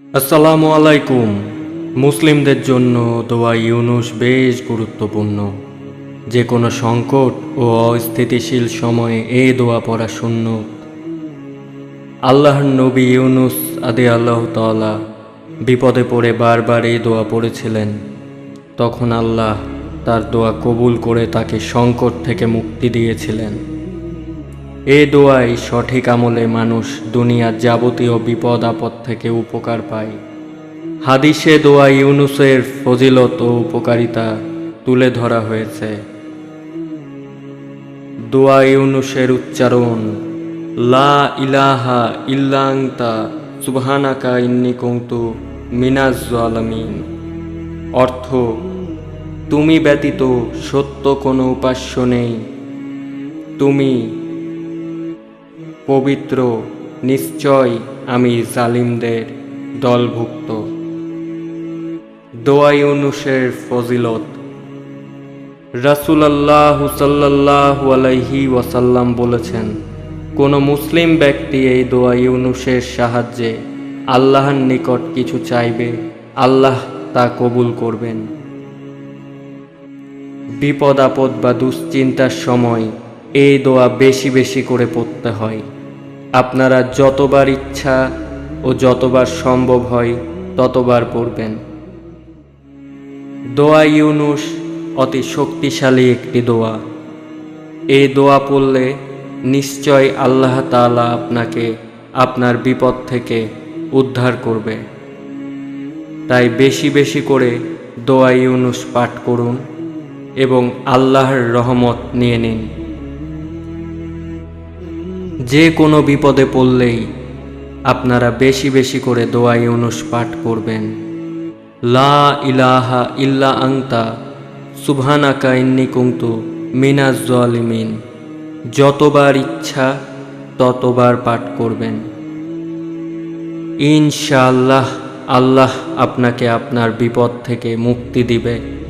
আসসালামু আলাইকুম। মুসলিমদের জন্য দোয়া ইউনুস বেশ গুরুত্বপূর্ণ। যে কোনো সংকট ও অস্থিতিশীল সময়ে এই দোয়া পড়া শূন্য। আল্লাহর নবী ইউনুস আদি আল্লাহ তাআলা বিপদে পড়ে বারবার এই দোয়া পড়েছিলেন। তখন আল্লাহ তার দোয়া কবুল করে তাকে সংকট থেকে মুক্তি দিয়েছিলেন। এ দোয়াই সঠিক আমলে মানুষ দুনিয়ার যাবতীয় বিপদ আপদ থেকে উপকার পায়। হাদিসে দোয়া ইউনুসের ফজিলত ও উপকারিতা তুলে ধরা হয়েছে। দোয়া ইউনুসের উচ্চারণ, লা ইলাহা ইল্লাংতা সুবহানাকা ইন্নি কৌতু মিনাজ অর্থ, তুমি ব্যতীত সত্য কোনো উপাস্য নেই। তুমি পবিত্র, নিশ্চয় আমি জালিমদের দলভুক্ত। দোয়া ইউনুসের ফজিলত। রাসুলাল্লাহ সাল্লাহ আলাইহি ওয়াসাল্লাম বলেছেন, কোনো মুসলিম ব্যক্তি এই দোয়া ইউনুসের সাহায্যে আল্লাহর নিকট কিছু চাইবে, আল্লাহ তা কবুল করবেন। বিপদ আপদ বা দুশ্চিন্তার সময় এই দোয়া বেশি বেশি করে পড়তে হয়। আপনারা যতবার ইচ্ছা ও যতবার সম্ভব হয় ততবার পড়বেন। দোয়া ইউনুস অতি শক্তিশালী একটি দোয়া। এই দোয়া পড়লে নিশ্চয় আল্লাহ তাআলা আপনাকে আপনার বিপদ থেকে উদ্ধার করবে। তাই বেশি বেশি করে দোয়া ইউনুস পাঠ করুন এবং আল্লাহর রহমত নিয়ে নিন। যে কোনো বিপদে পড়লেই আপনারা বেশি বেশি করে দোয়া ইউনুস পাঠ করবেন। লা ইলাহা ইল্লা আংতা সুবহানাকা ইন্নি কুংতু মিনাজ জালিমিন। যতবার ইচ্ছা ততবার পাঠ করবেন। ইনশাআল্লাহ আল্লাহ আপনাকে আপনার বিপদ থেকে মুক্তি দিবে।